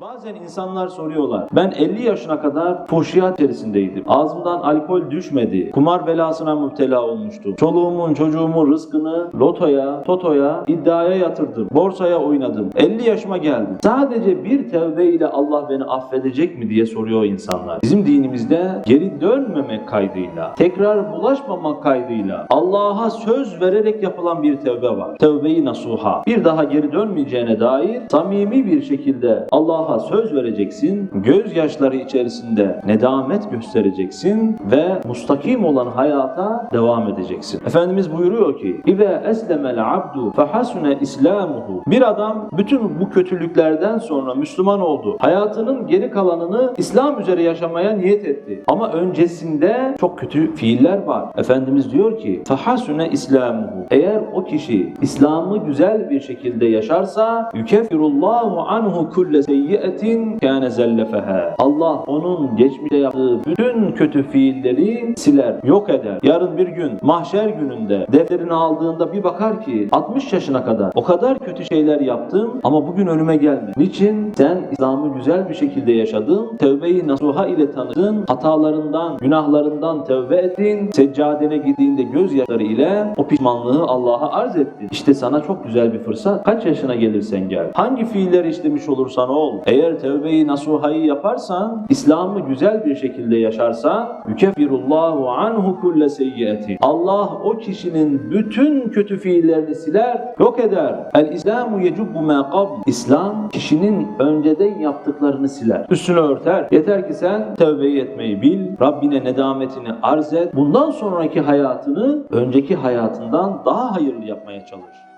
Bazen insanlar soruyorlar. Ben 50 yaşına kadar fuhşiyat içerisindeydim. Ağzımdan alkol düşmedi. Kumar belasına müptela olmuştum. Çoluğumun çocuğumun rızkını lotoya, totoya, iddiaya yatırdım. Borsaya oynadım. 50 yaşıma geldim. Sadece bir tevbe ile Allah beni affedecek mi diye soruyor insanlar. Bizim dinimizde geri dönmemek kaydıyla, tekrar bulaşmamak kaydıyla Allah'a söz vererek yapılan bir tevbe var. Tevbe-i nasuha. Bir daha geri dönmeyeceğine dair samimi bir şekilde Allah'a söz vereceksin. Gözyaşları içerisinde nedamet göstereceksin ve mustakim olan hayata devam edeceksin. Efendimiz buyuruyor ki: "İze eslemel abdu fehasune islamuhu." Bir adam bütün bu kötülüklerden sonra Müslüman oldu. Hayatının geri kalanını İslam üzere yaşamaya niyet etti. Ama öncesinde çok kötü fiiller var. Efendimiz diyor ki: "Fehasune islamuhu." Eğer o kişi İslam'ı güzel bir şekilde yaşarsa yukeffirullahu anhu kulle seyyiyetin kâne zellefeha. Allah onun geçmişte yaptığı bütün kötü fiilleri siler, yok eder. Yarın bir gün mahşer gününde defterini aldığında bir bakar ki 60 yaşına kadar o kadar kötü şeyler yaptım ama bugün önüme gelmedi. Niçin? Sen İslam'ı güzel bir şekilde yaşadın, tevbe-i nasuha ile tanıdın, hatalarından, günahlarından tevbe ettin, seccadene gittiğinde gözyaşları ile o pişmanlığı Allah'a arz ettin. İşte sana çok güzel bir fırsat. Kaç yaşına gelirsen gel. Hangi fiiller işlemiş olursan ol. Eğer tevbe-i nasuhayı yaparsan, İslam'ı güzel bir şekilde yaşarsan, yukeffirullahu anhu kulle seyyiyetin. Allah o kişinin bütün kötü fiillerini siler, yok eder. El İslamu yecubbu ma qabl. İslam kişinin önceden yaptıklarını siler. Üstünü örter. Yeter ki sen tevbeyi etmeyi bil, Rabbine nedametini arz et. Bundan sonraki hayatını önceki hayatından daha hayırlı yapmaya çalış.